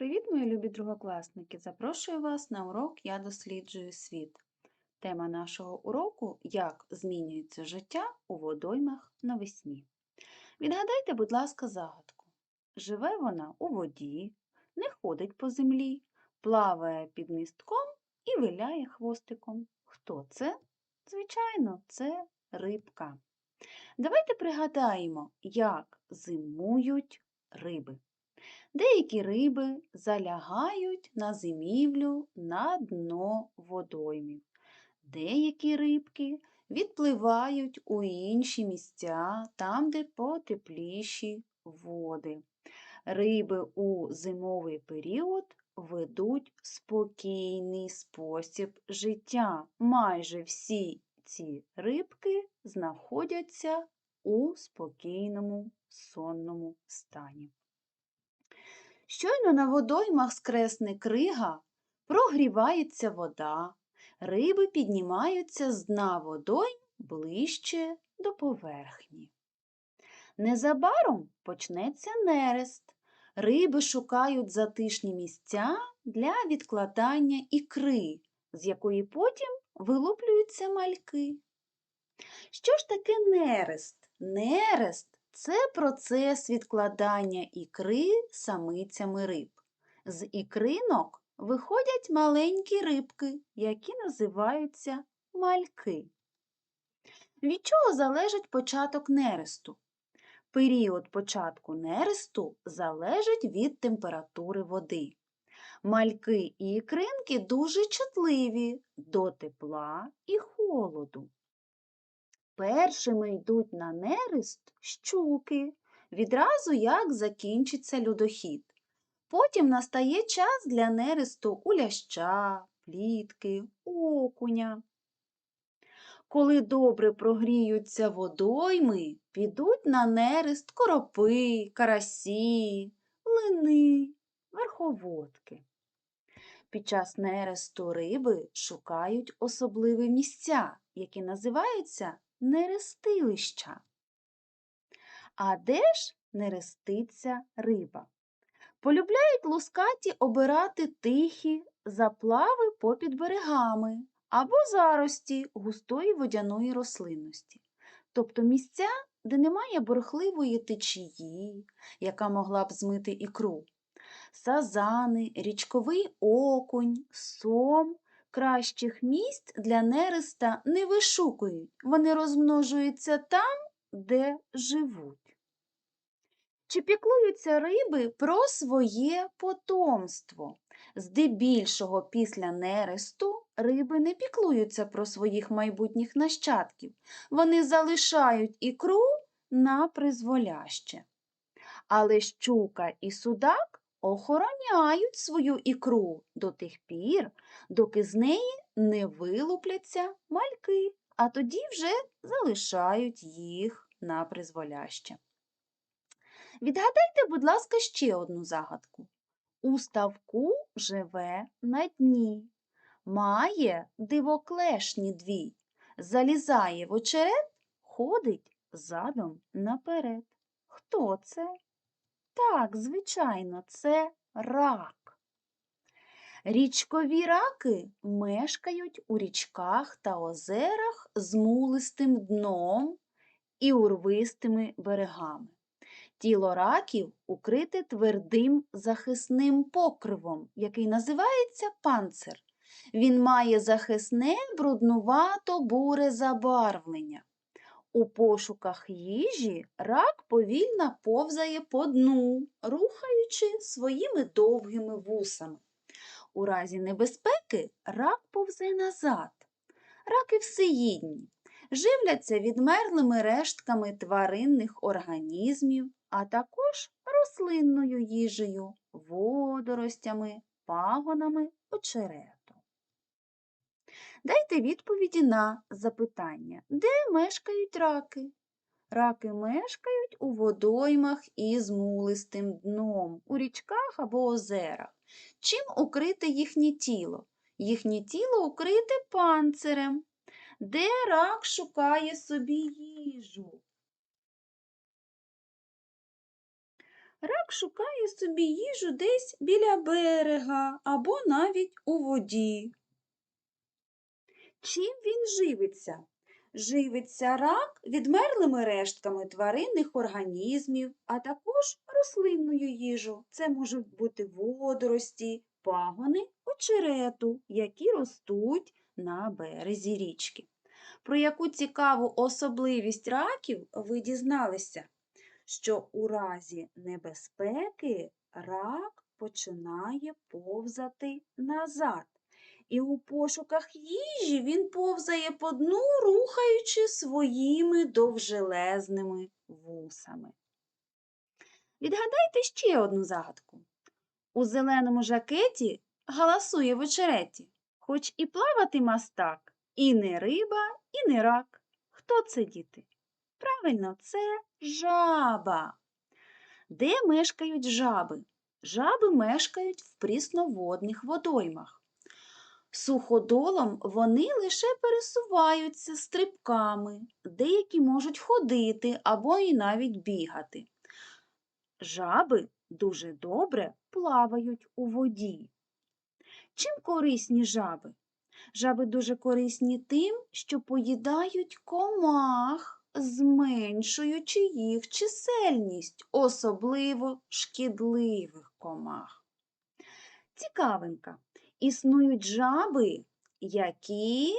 Привіт, мої любі другокласники! Запрошую вас на урок Я досліджую світ. Тема нашого уроку Як змінюється життя у водоймах навесні. Відгадайте, будь ласка, загадку. Живе вона у воді, не ходить по землі, плаває під містком і виляє хвостиком. Хто це? Звичайно, це рибка. Давайте пригадаємо, як зимують риби. Деякі риби залягають на зимівлю на дно водоймів. Деякі рибки відпливають у інші місця, там, де потепліші води. Риби у зимовий період ведуть спокійний спосіб життя. Майже всі ці рибки знаходяться у спокійному сонному стані. Щойно на водоймах скресне крига, прогрівається вода, риби піднімаються з дна водойм ближче до поверхні. Незабаром почнеться нерест. Риби шукають затишні місця для відкладання ікри, з якої потім вилуплюються мальки. Що ж таке нерест? Нерест це процес відкладання ікри самицями риб. З ікринок виходять маленькі рибки, які називаються мальки. Від чого залежить початок нересту? Період початку нересту залежить від температури води. Мальки і ікринки дуже чутливі до тепла і холоду. Першими йдуть на нерест щуки, відразу як закінчиться людохід. Потім настає час для нересту у ляща, плітки, окуня. Коли добре прогріються водойми, підуть на нерест коропи, карасі, лини, верховодки. Під час нересту риби шукають особливі місця, які називаються нерестилища. А де ж нереститься риба? Полюбляють лускаті обирати тихі заплави попід берегами або зарості густої водяної рослинності, тобто місця, де немає бурхливої течії, яка могла б змити ікру. Сазани, річковий окунь, сом кращих місць для нереста не вишукують, вони розмножуються там, де живуть. Чи піклуються риби про своє потомство? Здебільшого після нересту риби не піклуються про своїх майбутніх нащадків, вони залишають ікру на призволяще. Але щука і судак охороняють свою ікру до тих пір, доки з неї не вилупляться мальки, а тоді вже залишають їх на призволяще. Відгадайте, будь ласка, ще одну загадку. У ставку живе на дні, має дивоклешні дві, залізає в очерет, ходить задом наперед. Хто це? Так, звичайно, це рак. Річкові раки мешкають у річках та озерах з мулистим дном і урвистими берегами. Тіло раків укрите твердим захисним покривом, який називається панцир. Він має захисне бруднувато буре забарвлення. У пошуках їжі рак повільно повзає по дну, рухаючи своїми довгими вусами. У разі небезпеки рак повзе назад. Раки всеїдні, живляться відмерлими рештками тваринних організмів, а також рослинною їжею, водоростями, пагонами очерет. Дайте відповіді на запитання, де мешкають раки? Раки мешкають у водоймах із мулистим дном, у річках або озерах. Чим укрите їхнє тіло? Їхнє тіло укрите панцирем. Де рак шукає собі їжу? Рак шукає собі їжу десь біля берега або навіть у воді. Чим він живиться? Живиться рак відмерлими рештками тваринних організмів, а також рослинною їжу. Це можуть бути водорості, пагони очерету, які ростуть на березі річки. Про яку цікаву особливість раків ви дізналися? Що у разі небезпеки рак починає повзати назад. І у пошуках їжі він повзає по дну, рухаючи своїми довжелезними вусами. Відгадайте ще одну загадку. У зеленому жакеті галасує в очереті, хоч і плавати мастак, і не риба, і не рак. Хто це, діти? Правильно, це жаба. Де мешкають жаби? Жаби мешкають в прісноводних водоймах. Суходолом вони лише пересуваються стрибками, деякі можуть ходити або і навіть бігати. Жаби дуже добре плавають у воді. Чим корисні жаби? Жаби дуже корисні тим, що поїдають комах, зменшуючи їх чисельність, особливо шкідливих комах. Цікавинка. Існують жаби, які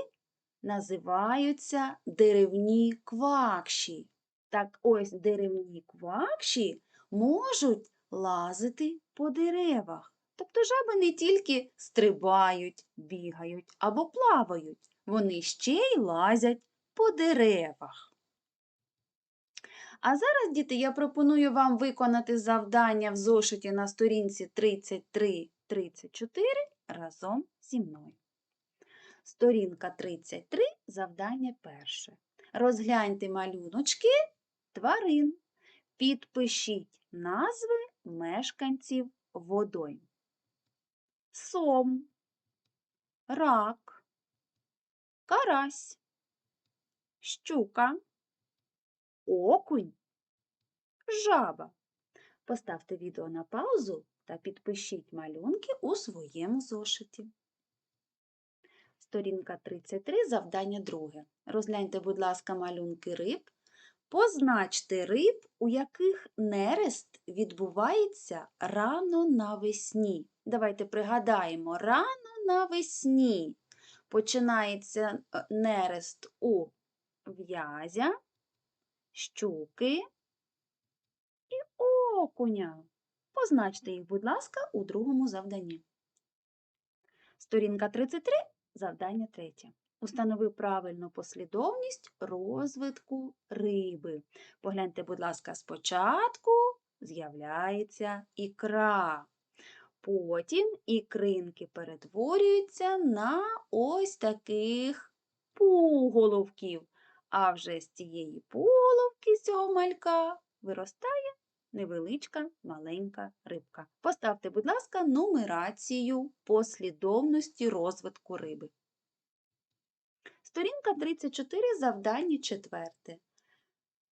називаються деревні квакші. Так ось деревні квакші можуть лазити по деревах. Тобто жаби не тільки стрибають, бігають або плавають, вони ще й лазять по деревах. А зараз, діти, я пропоную вам виконати завдання в зошиті на сторінці 33-34 разом зі мною. Сторінка 33, завдання перше. Розгляньте малюночки тварин. Підпишіть назви мешканців водойм. Сом, рак, карась, щука, окунь, жаба. Поставте відео на паузу та підпишіть малюнки у своєму зошиті. Сторінка 33, завдання друге. Розгляньте, будь ласка, малюнки риб. Позначте риб, у яких нерест відбувається рано навесні. Давайте пригадаємо, рано навесні починається е, нерест у в'язя, щуки і окуня. Позначте їх, будь ласка, у другому завданні. Сторінка 33, завдання третє. Установи правильну послідовність розвитку риби. Погляньте, будь ласка, спочатку з'являється ікра. Потім ікринки перетворюються на ось таких пуголовків. А вже з цієї пуголовки, з цього малька, виростає невеличка маленька рибка. Поставте, будь ласка, нумерацію послідовності розвитку риби. Сторінка 34, завдання 4.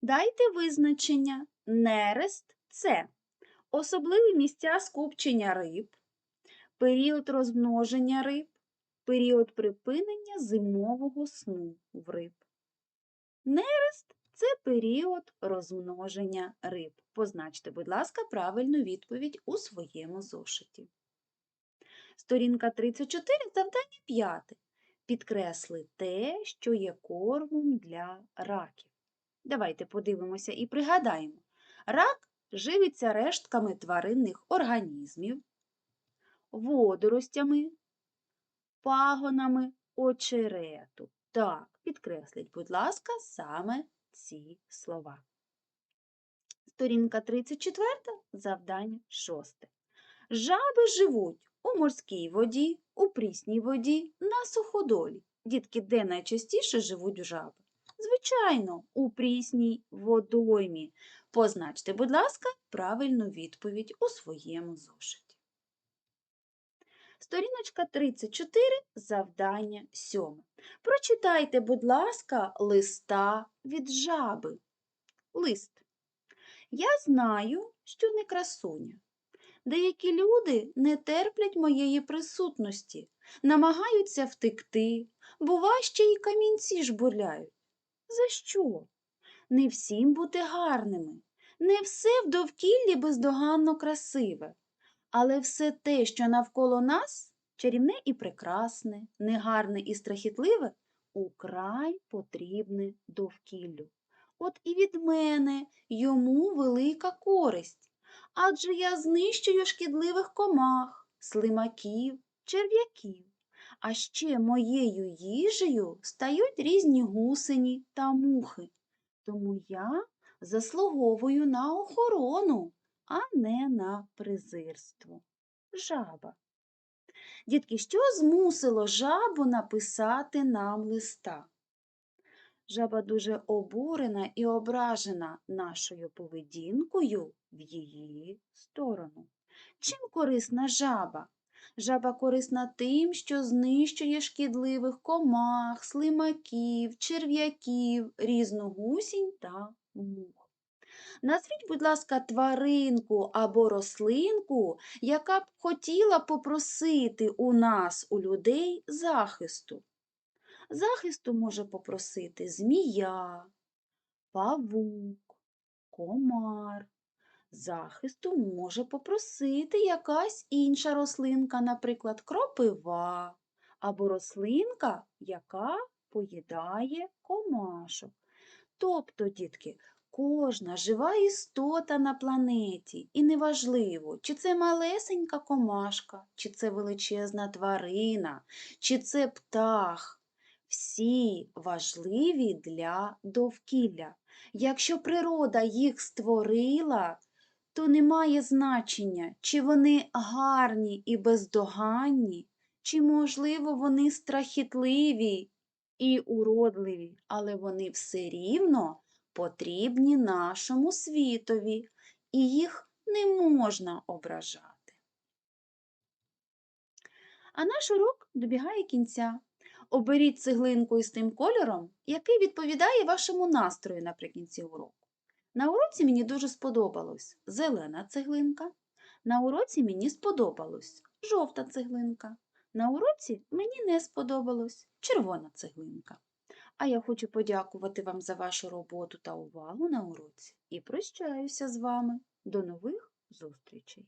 Дайте визначення. Нерест це особливі місця скупчення риб, період розмноження риб, період припинення зимового сну в риб. Нерест це період розмноження риб. Позначте, будь ласка, правильну відповідь у своєму зошиті. Сторінка 34, завдання 5. Підкресли те, що є кормом для раків. Давайте подивимося і пригадаємо. Рак живиться рештками тваринних організмів, водоростями, пагонами очерету. Так, підкресліть, будь ласка, саме ці слова. Сторінка 34, завдання 6. Жаби живуть у морській воді, у прісній воді, на суходолі. Дітки, де найчастіше живуть жаби? Звичайно, у прісній водоймі. Позначте, будь ласка, правильну відповідь у своєму зошиті. Сторіночка 34, завдання 7. Прочитайте, будь ласка, листа від жаби. Лист. Я знаю, що не красуня. Деякі люди не терплять моєї присутності, намагаються втекти, бува ще й камінці жбурляють. За що? Не всім бути гарними, не все в довкіллі бездоганно красиве, але все те, що навколо нас, чарівне і прекрасне, негарне і страхітливе, украй потрібне довкіллю. От і від мене йому велика користь, адже я знищую шкідливих комах, слимаків, черв'яків. А ще моєю їжею стають різні гусені та мухи. Тому я заслуговую на охорону, а не на презирство. Жаба. Дітки, що змусило жабу написати нам листа? Жаба дуже обурена і ображена нашою поведінкою в її сторону. Чим корисна жаба? Жаба корисна тим, що знищує шкідливих комах, слимаків, черв'яків, різногусінь та мух. Назвіть, будь ласка, тваринку або рослинку, яка б хотіла попросити у нас, у людей, захисту. Захисту може попросити змія, павук, комар. Захисту може попросити якась інша рослинка, наприклад, кропива, або рослинка, яка поїдає комашок. Тобто, дітки, кожна жива істота на планеті, і неважливо, чи це малесенька комашка, чи це величезна тварина, чи це птах. Всі важливі для довкілля. Якщо природа їх створила, то не має значення, чи вони гарні і бездоганні, чи, можливо, вони страхітливі і уродливі, але вони все рівно потрібні нашому світові, і їх не можна ображати. А наш урок добігає кінця. Оберіть цеглинку із тим кольором, який відповідає вашому настрою наприкінці уроку. На уроці мені дуже сподобалось зелена цеглинка. На уроці мені сподобалось жовта цеглинка. На уроці мені не сподобалось червона цеглинка. А я хочу подякувати вам за вашу роботу та увагу на уроці і прощаюся з вами. До нових зустрічей!